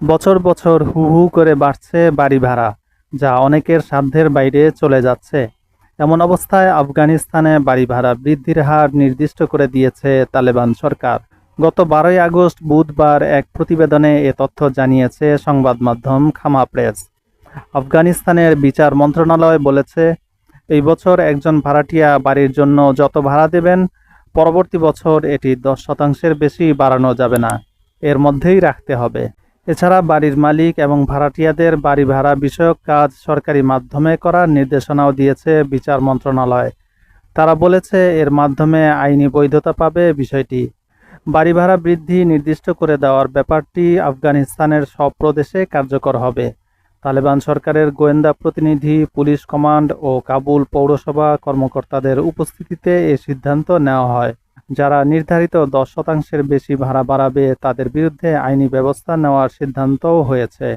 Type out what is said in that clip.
বছর বছর হু হু করে বাড়ছে বাড়ি ভাড়া, যা অনেকের সাধ্যের বাইরে চলে যাচ্ছে। এমন অবস্থায় আফগানিস্তানে বাড়ি ভাড়া বৃদ্ধির হার নির্দিষ্ট করে দিয়েছে তালেবান সরকার। গত বারোই আগস্ট বুধবার এক প্রতিবেদনে এ তথ্য জানিয়েছে সংবাদ মাধ্যম খামা প্রেস। আফগানিস্তানের বিচার মন্ত্রণালয় বলেছে, এই বছর একজন ভাড়াটিয়া বাড়ির জন্য যত ভাড়া দেবেন, পরবর্তী বছর এটি দশ শতাংশের বেশি বাড়ানো যাবে না। এর মধ্যেই রাখতে হবে। এছাড়া বাড়ির মালিক এবং ভাড়াটিয়াদের বাড়ি ভাড়া বিষয়ক কাজ সরকারি মাধ্যমে করার নির্দেশনাও দিয়েছে বিচার মন্ত্রণালয়। তারা বলেছে, এর মাধ্যমে আইনি বৈধতা পাবে বিষয়টি। বাড়ি ভাড়া বৃদ্ধি নির্দিষ্ট করে দেওয়ার ব্যাপারটি আফগানিস্তানের সব প্রদেশে কার্যকর হবে। তালেবান সরকারের গোয়েন্দা প্রতিনিধি, পুলিশ কমান্ড ও কাবুল পৌরসভা কর্মকর্তাদের উপস্থিতিতে এ সিদ্ধান্ত নেওয়া হয়। যারা নির্ধারিত দশ শতাংশের বেশি ভাড়া বাড়াবে, তাদের বিরুদ্ধে আইনি ব্যবস্থা নেওয়ার সিদ্ধান্তও হয়েছে।